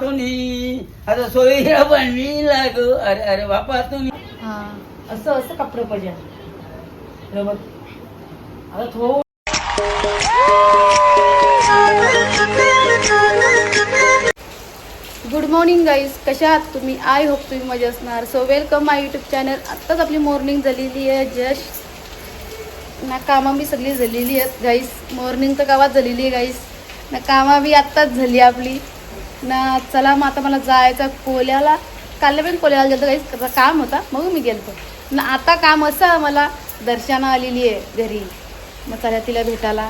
तुम्ही आता सोयीला मी लागू. अरे अरे बापा तुम्ही हा. असं असं कपडे पाहिजे. हे बघ. आता थोडं गुड मॉर्निंग गाईज कशा आहात तुम्ही? आय होप तुम्ही मजा असणार. So welcome my YouTube channel आत्ताच आपली मॉर्निंग झालेली आहे जस्ट. ना कामं बी सगळी झालेली आहेत गाईस मॉर्निंग तर गावात झालेली आहे गाईस ना कामं बी आत्ताच झाली आपली. ना चला मग आता मला जायचं कोल्याला. काल पण कोल्याला गेलं काही काम होता मग मी गेलतो. ना आता काम असं मला दर्शना आलेली आहे घरी. मग चला तिला भेटायला.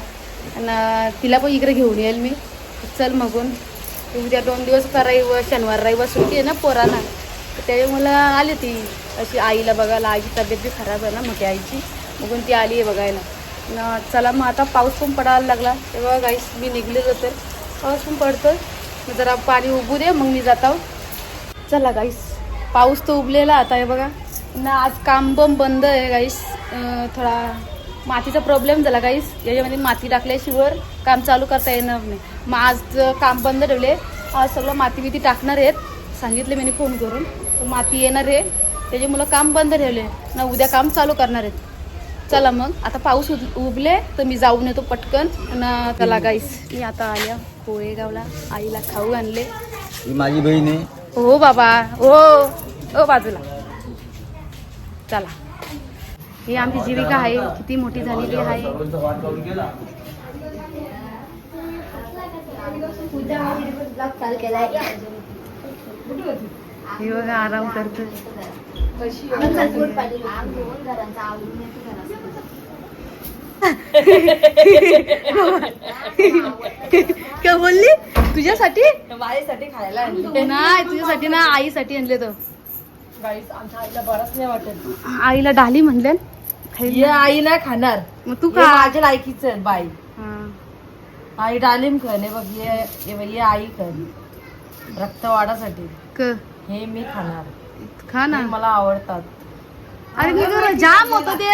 आणि तिला पण इकडे घेऊन येईल मी. चल मगून. उद्या दोन दिवस का रविवार शनिवार रविवार सुट्टी आहे ना पोरांना. तर त्यावेळी मला आली ती. अशी आईला बघायला आईची तब्येत बी खराब आहे ना मोठी आईची. मगून ती आली आहे बघायला. न चला मग आता पाऊस पण पडायला लागला. तेव्हा गाईस मी निघले तर पाऊस पण पडतो जरा पाणी उबू दे मग मी जात आहोत चला गाईस पाऊस तर उबलेला आता आहे बघा. ना आज काम बम बंद आहे गाईस थोडा मातीचा प्रॉब्लेम झाला गाईस याच्यामध्ये माती टाकल्याशिवाय काम चालू करता येणार नाही. मग आज काम बंद ठेवले. आज सगळं माती बिती टाकणार आहेत. सांगितले मी फोन करून. माती येणार आहे. त्याच्यामुळं काम बंद ठेवले. ना उद्या काम चालू करणार आहेत. चला मग आता पाऊस उब- उबले तर मी जाऊन येतो पटकन. आणि चला गाईस मी आता आल्या पोळेगावला आईला खाऊ आणले. ही माझी बहीण आहे. हो बाबा हो हो बाजूला. चला. ही आमची जीविका आहे किती मोठी झालेली आहे. ही बघा आराम करतो काय बोलली? तुझ्यासाठी? माझ्यासाठी खायला नाही तुझ्यासाठी ना आईसाठी आणले तो. आमच्या आईला बरंच नाही वाटत. आईला डाली म्हणले ये आई नाही खाणार. मग तू का माझ्या लायकीच आहे बाई. हा. आई डालिम खन हे बघ ये आई खन. रक्त वाढासाठी. क हे मी खाणार. खा ना. हे मला आवडतात. अरे मी कर जाम होत ते.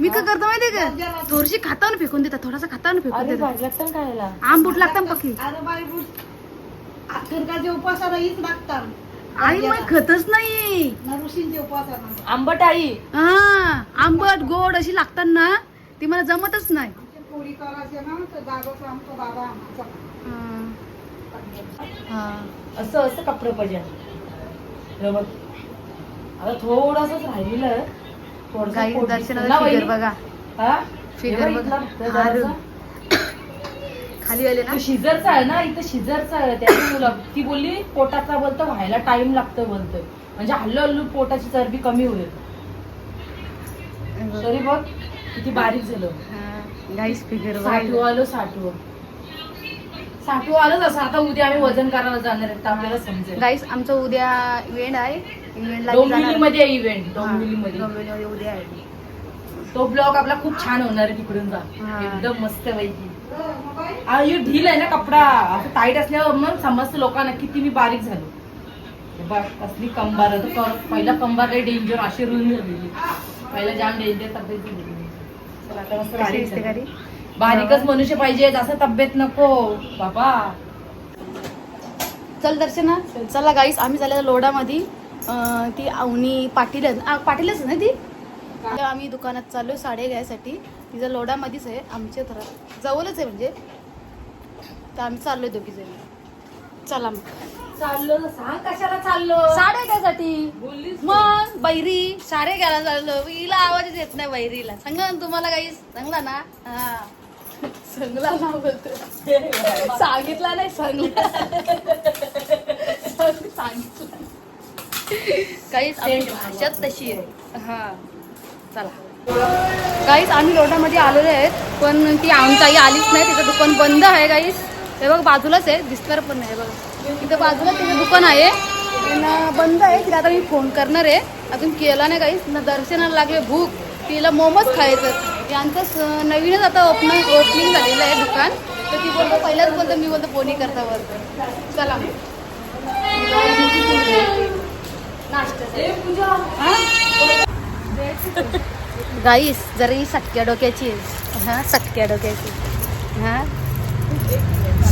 मी काय करतो माहितीये का? थोडीशी खाताना फेकून देतात थोडासा खाताना फेकून अरे देतात. खायला. आंबूट लागतात पक्की. उपासाला हीच लागतात आई मग खतच नाही. ऋषींचे उपासाला आंबट आई. हा आंबट गोड अशी लागतात ना ती मला जमतच नाही. पोळी करायचे ना तर जागोच आमचा दादा आमचा. हा. हा. असं असं कपडे पाहिजे. आता थोडंसंच राहिलेलं. थोडंसं दर्शनाचा फिगर बाई? बघा. हा? फिगर हे हा. खाली आले ना? शिजरचा आहे ना इथं शिजरचा आहे. त्याची मुलं ती बोलली पोटाचा बोलतो व्हायला टाइम लागतो बोलतोय. म्हणजे हल्लू हल्लू पोटाची चरबी कमी होईल. तरी बघ किती बारीक झालं. गाईस फिगर साठू बघा. आलो साठू साठू आलोच असं. आता उद्या आम्ही वजन करायला जाणार आहे तर आपल्याला समजेल. गाईस आमचा उद्या इव्हेंट आहे. इव्हेंटला डोंबिवली मध्ये इव्हेंट डोंबिवली मध्ये डोंबिवलीमध्ये. उद्या आहे. तो ब्लॉग आपला खूप छान होणार आहे तिकडून जा. हा. एकदम मस्त पैकी. अयो ढील आहे ना कपडा. असं टाईट असल्यावर मग समजतं लोकांना किती मी बारीक झालो. हे बघ कसली कंबार. पहिला कंबार लई डेंजर अशी रुळून झालेली. पहिला जाम डेंजर तब्येत आता मस्त बारीक बारीकच मनुष्य पाहिजे असं तब्येत नको बाबा. चल दर्शना चला गाईस आम्ही झाल्या लोडामध्ये. ती अवनी पाटील पाटीलच ना ती? आम्ही दुकानात चाललो साडे घ्यायसाठी. तिचं लोडामध्येच आहे आमच्या घरात जवळच आहे म्हणजे. तर आम्ही चाललोय दोघी जण. चला मग. चाललो सांग कशाला चाललो? साड्या घ्यायसाठी. मग बैरी साडे घ्यायला चाललो. हिला आवाजच येत नाही बैरीला. सांगा ना तुम्हाला काही सांगला ना. हा. सांगला ना बोलतो सांगितला नाही सांगला. सांगितलं. काहीच भाषाच तशी आहे. हा चला. काहीच आम्ही रोडामध्ये आलेलो आहेत पण ती आमची आई आलीच नाही तिचं दुकान बंद आहे काहीच. हे बघ बाजूलाच आहे दिसणार पण नाही बघा. तिथं बाजूला तिचं दुकान आहे. बंद आहे तिला आता मी फोन करणार आहे. अजून केला नाही काहीच. ना दर्शनाला लागले भूक. तिला मोमोज खायचं यांचं नवीनच आता ओपनिंग ओपनिंग झालेलं आहे दुकान. तर ती बोलतो पहिल्याच बोलतो मी बोलतो फोनही करता बोलतो. चला गाईस जरा ही सटक्या डोक्याची. हा सटक्या डोक्याची. हा?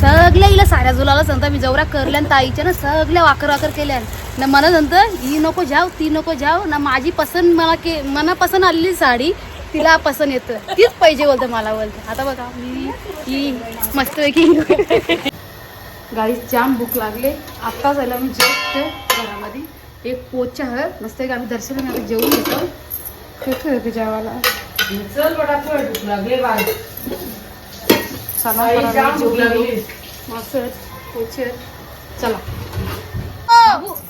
सगळ्या हिला साड्या जुलाला सांगता मी जवरा करल्या ताईच्या ना सगळ्या वाकर वाकर केल्या. ना मला नंतर ही नको जाव ती नको जाव ना माझी पसंत मला के मना पसंत आलेली साडी तिला पसंत येतं तीच पाहिजे बोलतं मला बोलतं. आता बघा मी ही मस्त की गाडी जाम भूक लागले. आत्ताच आला मी जस्ट घरामध्ये. एक पोचा आहे मस्त एक आम्ही दर्शन आता जेवून घेतो. कसं होतं जेवायला? चल पटापट भूक लागली बाय चला भूक. लागली. मस्त पोचे चला.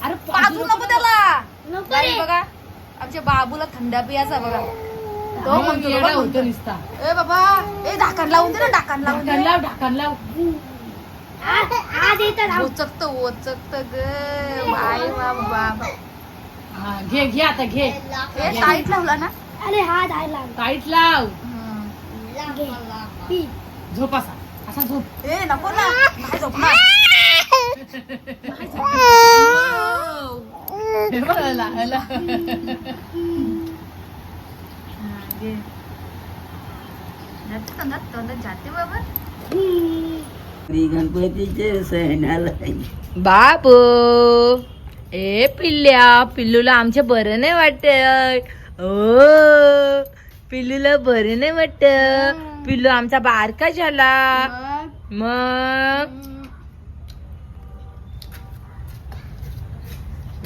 अरे नको त्याला. बघा आमच्या बाबूला थंडा पियाचा बघा. तो म्हणतो येडा बघा होतो म्हणतो. नुसता. ए बाबा ए ढाकण लावून दे ना ढाकण लावून ढाकण दे. लाव ढाकण लाव. ओचकत ओचकत ग बाय बाबा. हा, घे घे आता घे. ए टाईट लावला ना. टाईट लाव. हम्म. झोप असा. असा झोप. ए नको ना. नाही झोपणार. हे बघ, जाते बाबा गणपतीचे बाबू ए पिल्ल्या पिल्लूला आमच्या बरं नाही वाटत ओ पिल्लूला बरं नाही वाटत पिल्लू आमचा बारका झाला मग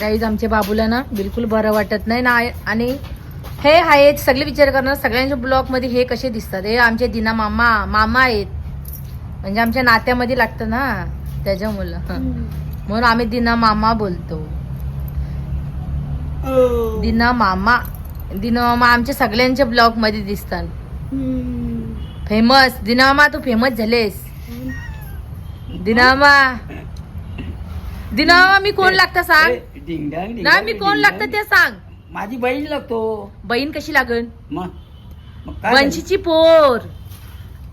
गाईज आमच्या बाबूला ना बिलकुल बरं वाटत नाही ना आणि हे आहेत सगळे विचार करणार सगळ्यांच्या ब्लॉगमध्ये हे कसे दिसतात? हे आमचे दिना मामा मामा आहेत. म्हणजे आमच्या नात्यामध्ये लागतं ना त्याच्यामुळं. हं. म्हणून आम्ही दिना मामा बोलतो. दिना मामा दिना मामा आमच्या सगळ्यांच्या ब्लॉगमध्ये दिसतात फेमस. दिना मामा तू फेमस झालेस. दिना मामा. दिना मामा मी कोण लागतं सांग? ना मी कोण लागतं. ते सांग. माझी बहीण लागतो. बहीण कशी लागन? मग? मग काय झालं? बंशीची पोर.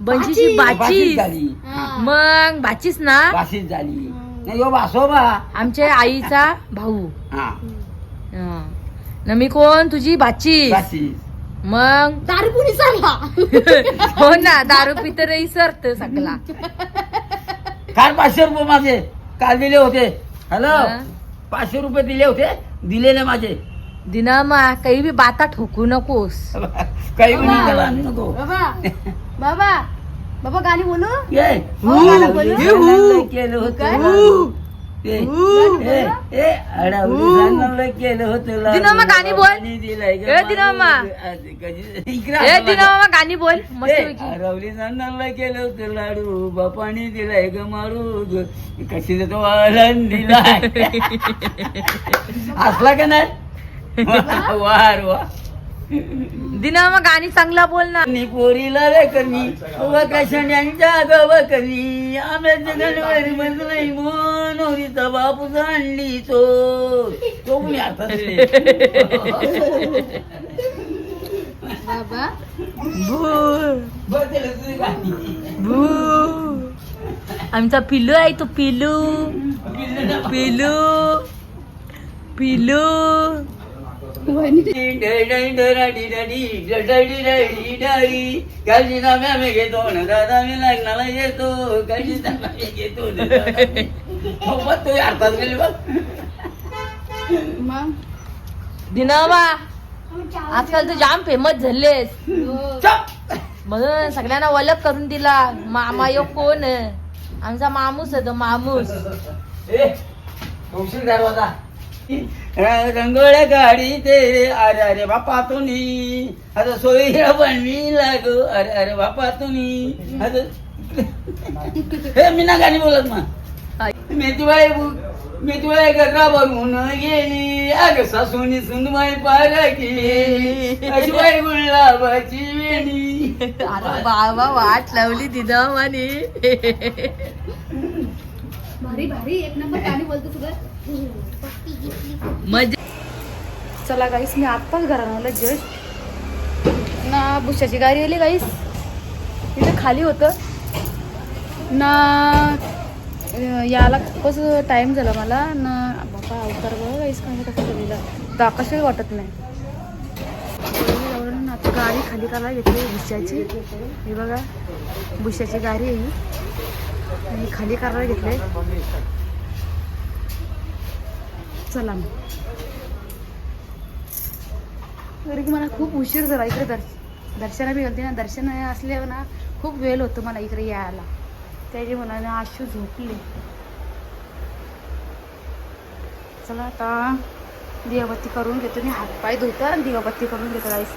बंशीची बाची झाली. मग बाचीच ना? बाशीच झाली. नाही यो बासोबा आमच्या आईचा भाऊ. हा. हं. न मी कोण? तुझी बाची बाशीच मग? दारू पुरी सांगा हो ना दारू पितर सरत सगळा. काल पाचशे रुपये माझे. काल दिले होते. हॅलो हा. पाचशे रुपये दिले होते. दिले नाही दिनामा काही बी बाता ठोकू नकोस. काही पण आणू नको. बाबा. बाबा. बाबा गाणी बोलू? ये. हो, बोलू. हे हु. केलं होतं. काय? हु. ए, ए, ए, अडावडी झालं केलं होतं. दिनामा गाणी बोल. बाबांनी दिलाय ग ए, दिनामा. मारू. कधी- इकडे ए असं दिनामा गाणी बोल. मस्त ए, अरवली नानाला केलं होतं. लाडू बापाने दिलाय ग मारू ग. कशी देतो वालन दिलाय असला का नाही? वार वा दिनामा गाणी चांगला बोल ना. नि पोरीला रे कमी वकाशण्यांच्या गव कमी आंब्याच्या गणवारी मनोरीचा बापू आणली तो. तो मी आता बाबा. भू. आमचा पिल्लू आहे तो पिल्लू. पिल्लू पिल्लू. काळजी नाम्या मी घेतो दादा मी लग्नाला येतो काळजी घेतो अर्थात गेली बघ दिनामा आजकाल तू जाम फेमस झालेस. म्हणून सगळ्यांना ओळख करून दिला. मामा यो कोण? आमचा मामूस होतो मामूस. उशीर दरवाजा रंगोळ्या गाडी ते अरे अरे बापा तुम्ही. आता सोयी बनवी लागो. अरे अरे बापा तुम्ही. आता हे मी ना गाणी बोलत मग मेथीबाई मेथीबाई गजरा बनवून गेली. अग सासूनी सुनबाई पार केली. अशी बाई गुलाबाची वेणी. अरे बाबा वाट लावली दिनामाने भारी भारी. एक नंबर गाणी बोलतो तुझं मजा चला गाईस मी आत्ताच घरात आलं जस्ट ना बुशाची गाडी आली गाईस तिथे खाली होतं. ना याला खूपच टाईम झाला मला. ना बाबा अवतार बघा गाईस काय कसं झालेला. तर आकाशही वाटत नाही. आता गाडी खाली करायला घेतली भुशाची हे बघा बुशाची गाडी आहे ही. आणि खाली करायला घेतले. चला मग तरी की मला खूप उशीर झाला इकडे दर्श दर्शना बी घालते ना दर्शन असल्यावर ना खूप वेळ होतो मला इकडे यायला. त्याची मला ना आशू झोपले. चला आता दिवाबत्ती करून घेतो. मी हातपाय धुतो आणि दिवाबत्ती करून घेतो राईस